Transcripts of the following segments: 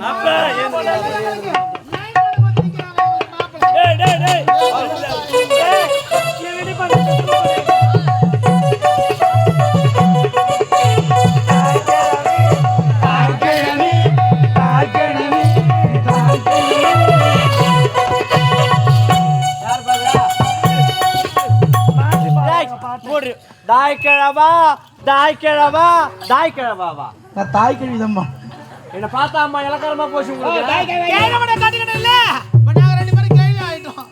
மாப்பிள்ளை, ஏன் நைட்டு தாய் கிழவா தாய் கிழவா தாய் கிழவாவா நான் தாய் என்ன பார்த்தா அம்மா இலக்காரமா போச்சு உங்களுக்கு கட்டிக்கணும் இல்ல? நாங்க ரெண்டு பேரும் கேள்வி ஆயிட்டோம்.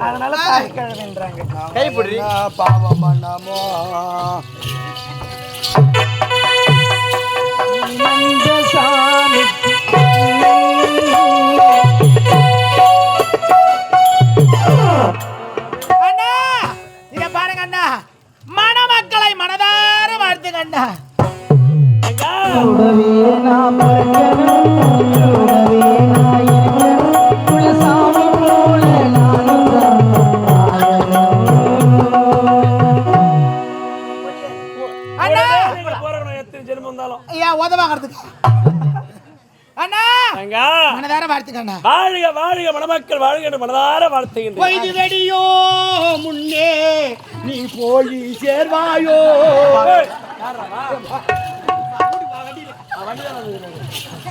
அதனால தாய் கிழவன்றாங்க கைப்பிடி பாவம் பண்ணாமோ அண்ணா, இத பாருங்க அண்ணா. மணமக்களை மனதார வாழ்த்துங்க அண்ணா. ஜென்மம் வந்தாலும் ஏன் உதவாங்கிறதுக்கு? அண்ணா, அங்க மனதார வாழ்த்துங்க அண்ணா. வாழ்க வாழ்க மணமக்கள் வாழ்க மனதார வெடியோ முன்னே நீ போய் சேர்வாயோ.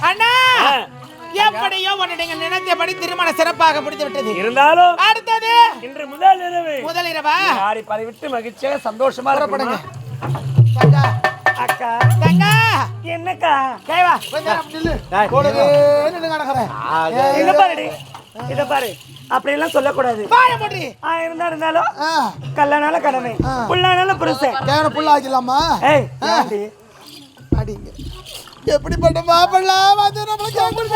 அண்ணா. எப்படியோ நீங்க நினைத்தபடி திருமணம் சிறப்பாக முடித்து விட்டது இருந்தாலும் அடுத்தது இன்று முதல் இரவு முதல் இரவா? ஆடி பதவிட்டு மகிழ்ச்சியாக சந்தோஷமா புறப்படுங்க. அக்கா. தங்கா. என்னக்கா? கேவா. இத பாருடி. இத பாரு. அப்படி எல்லாம் சொல்லக்கூடாது தான் இருந்தாலும் ஆ, கல்யாணால கடமை. புள்ளானால புருஷன். கேவனை புல்லா ஆக்கிடலாமா ஏய் எப்படிப்பட்ட மாப்பிள்ளை? வந்து நம்மள கேட்கணும்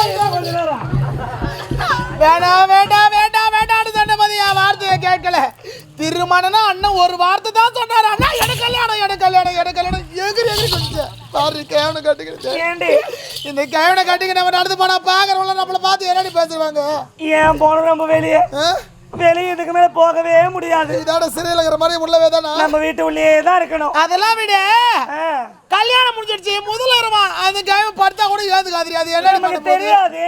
வேண்டாம் வேண்டாம் வேண்டாம் வேண்டாம்னு சொன்ன போது என் வார்த்தையை கேட்கல. திருமணம்னா அண்ணன் ஒரு வார்த்தை தான் சொன்னாரு. அண்ணா எனக்கு கல்யாணம் எனக்கு கல்யாணம் எனக்கு கல்யாணம். எகிரி எகிரி கொஞ்சம் சாரி கேவனை கட்டிக்கிட்டு. ஏண்டி? இந்த கேவனை கட்டிக்கு நம்ம நடந்து போனா பாக்குறவங்கள நம்மள பார்த்து என்னடி பேசுவாங்க? ஏன் போன நம்ம வெளியே? வெளியே இதுக்கு மேல போகவே முடியாது. இதோட சிறையில் இருக்கிற மாதிரி உள்ளவே தானா? நம்ம வீட்டு உள்ளே தான் இருக்கணும். அதெல்லாம் விட. கல்யாணம் முடிஞ்சிடுச்சு முதல்ல அந்த கேவன் படுத்தா கூட ஏந்துக்காதிரி அது என்ன நமக்கு தெரியாது.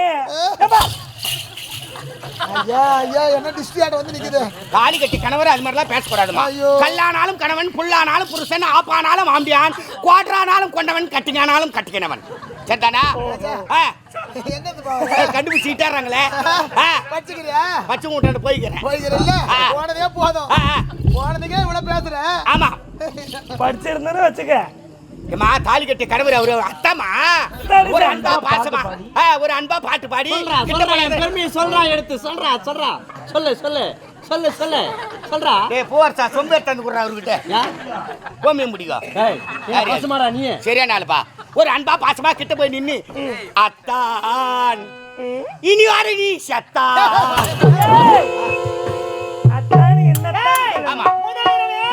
ஐயா ஐயா என்ன டிஸ்ட்ரியாட் வந்து நிக்குது? தாலி கட்டி கணவர் அது மாதிரிலாம் பேசக்கூடாதுமா. ஐயோ. கல்லானாலும் கணவன் புல்லானாலும் புருஷன் ஆப்பானாலும் ஆம்பியான் குவாட்ரானாலும் கொண்டவன் கட்டிங்கானாலும் கட்டிக்கினவன். சரிதானா ஆ, என்னது பா? கண்டுபிடிச்சிட்டாராங்களே ஆ, வச்சுக்கிறியா பச்சை மூட்டாண்டு போய்க்கிறேன். ஆ. போனதே போதும். போனதுக்கே இவ்வளவு பேசுற? ஆமா. படிச்சிருந்தேன்னு வச்சுக்க. ஏம்மா தாலி கட்டி கணவர் அவரு அத்தாமா ஒரு அன்பா பாசமா. ஆ, ஒரு அன்பா பாட்டு பாடி. சொல்றா எடுத்து சொல்றா சொல்றா. சொல்லு சொல்லு. சொல்லு சொல்லு. சொல்றா? டேய் பூவரசா சொம்பு எடுத்து வந்து கொடுறா அவர்கிட்ட. கோமியம் முடியும் ஏய் பாசமாடா நீ? சரியான ஆளுப்பா ஒரு அன்பா பாசமா கிட்ட போய் நின்னு அத்தான். இனி வர நீ சத்தான். அதான் என்ன ஆமா.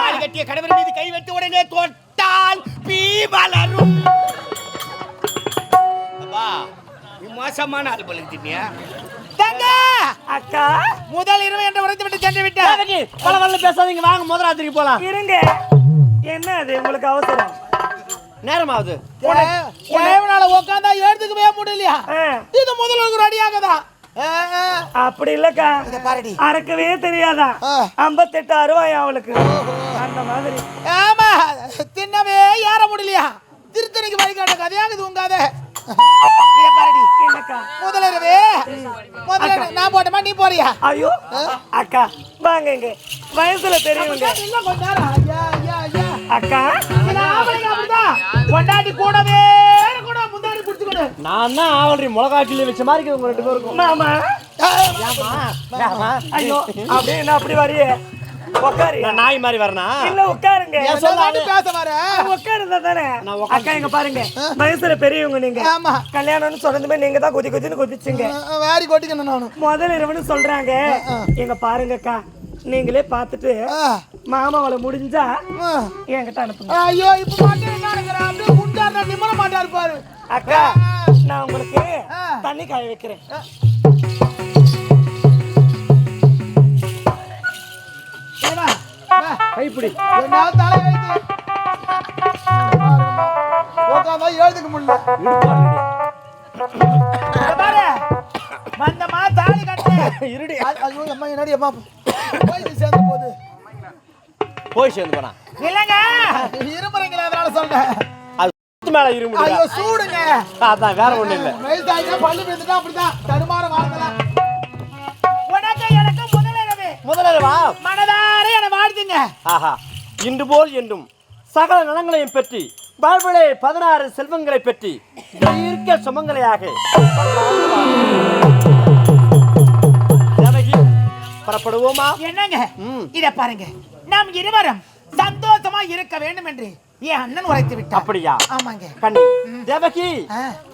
தாலி கட்டிய கணவர் மீது கை வைத்து உடனே தொட்டால் பீ வளரும். அப்பா நீ மோசமான ஆள் போல தின்னியா தங்க! அக்கா. முதல் இரவு என்று உரைத்து விட்டு சென்று விட்டார். பல வரல பேசாதீங்க. வாங்க முதல் ராத்திரிக்கு போலாம். இருங்க. என்ன அது? உங்களுக்கு அவசரம். நேரம் ஆகுது கேவனால உட்காந்தா எழுதுக்கவே முடியலையா? இது முதல்வருக்கு ரெடியாகதான் அப்படி இல்லக்கா. பாருடி. அறக்கவே தெரியாதா. ஐம்பத்தெட்டு அருவாய் அவளுக்கு. அந்த மாதிரி. ஆமா தின்னவே ஏற முடியலையா ஐயோ அக்கா வாங்க இங்க வயசுல பெரியவங்க ஐயா அக்கா. கொண்டாடி கூடவே கூட முந்தாடி புடிச்சுக்கணு நான் தான் ஆவல்றி மிளகா கிள்ளி வச்ச மாதிரி இருக்குது உங்க ரெண்டு பேருக்கும். ஐயோ அப்படியே என்ன அப்படி வரியே. உட்காரு. நான் நாய் மாதிரி வரனா? இல்ல உட்காருங்க. பேச வர உட்காருந்தா தானே? அக்கா இங்க பாருங்க. வயசுல பெரியவங்க நீங்க. ஆமா. கல்யாணம்னு சொன்னதுமே நீங்க தான் குதி குதின்னு குதிச்சுங்க. வேரி கொட்டிக்கணும் நானு. முதல் இரவுன்னு சொல்றாங்க. எங்க பாருங்கக்கா. நீங்களே பார்த்துட்டு மாமாவளை முடிஞ்சா. என்கிட்ட அனுப்புங்க. ஐயோ இப்ப மட்டும் என்ன நினைக்கிறேன் அப்படியே குண்டாருனா நிம்மற மாட்டாரு பாரு. அக்கா நான் உங்களுக்கு. தண்ணி காய வைக்கிறேன். கைப்பிடி. எழுதுக்க முடியல. வந்தமா தாலி கட்டு. இருடி. ஐயோ அம்மா என்னடி அம்மா? போய் சேர்ந்த போது. போய் சேர்ந்து போனா. இல்லங்க. இருமுறைங்களா அதனால சொல்றேன். அது மேல இருமுடி ஐயோ சூடுங்க. அதான் வேற ஒண்ணு இல்ல. வயசாயிட்டா பல்லு விழுந்துட்டா அப்படிதான். தடுமாற வாழ்க்கலாம் உனக்கு எனக்கு முதலிரவு முதல்ல வாழ்த்துங்க ஆஹா இன்று போல் என்றும் சகல நலங்களையும் பெற்றி வாழ்விலே பதினாறு செல்வங்களை பெற்றி தீர்க்க சுமங்கலையாக. புறப்படுவோமா? என்னங்க. இத பாருங்க. நாம் இருவரும் சந்தோஷமா இருக்க வேண்டும் என்று என் அண்ணன் உரைத்து விட்டார். அப்படியா? ஆமாங்க. கண்ணி தேவகி.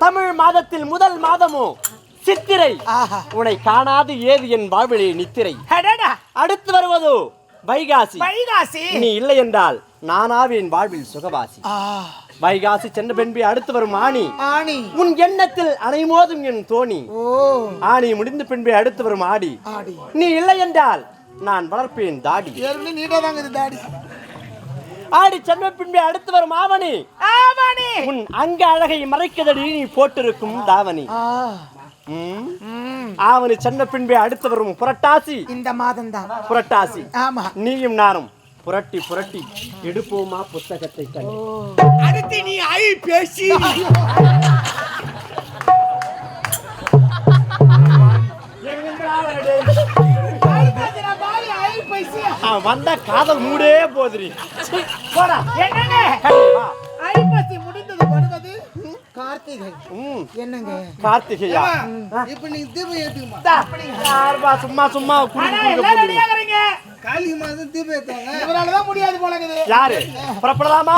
தமிழ் மாதத்தில் முதல் மாதமோ சித்திரை. ஆஹா. உன்னை காணாது ஏது என் வாழ்விலே நித்திரை. அடுத்து வருவதோ வைகாசி. வைகாசி. நீ இல்லை என்றால் நானாவேன் வாழ்வில் சுகவாசி. வைகாசி சென்ற பின்பே அடுத்து வரும் ஆணி. ஆணி. உன் எண்ணத்தில் அனைமோதும் என் தோணி. ஆணி முடிந்த பின்பே அடுத்து வரும் ஆடி. ஆடி. நீ இல்லை என்றால் நான் வளர்ப்பேன் தாடி. தாடி. ஆடி சென்ற பின்பே அடுத்து வரும் ஆவணி. ஆமாணி உன் அங்க அழகை மறைக்கதடி நீ போட்டிருக்கும் தாவணி. ஆவணி சென்ற பின்பே அடுத்து வரும் புரட்டாசி. இந்த மாதம் தான் புரட்டாசி. ஆமா. நீயும் நானும் புரட்டி புரட்டி எடுப்போமா புத்தகத்தை கண்டு. அடுத்து நீ ஐ பேசி. வந்தா காதல் மூடே போதுரி போடா. என்னங்க கார்த்திகை. என்னங்க? கார்த்திகையா? இப்ப நீங்க தீபம் ஏத்துக்குமா சும்மா சும்மா. ரெடியாகறீங்க காளி மாதம் தீபம் ஏத்தாங்க இவராலதான் முடியாது போல இருக்குது யாரு? புறப்படலாமா?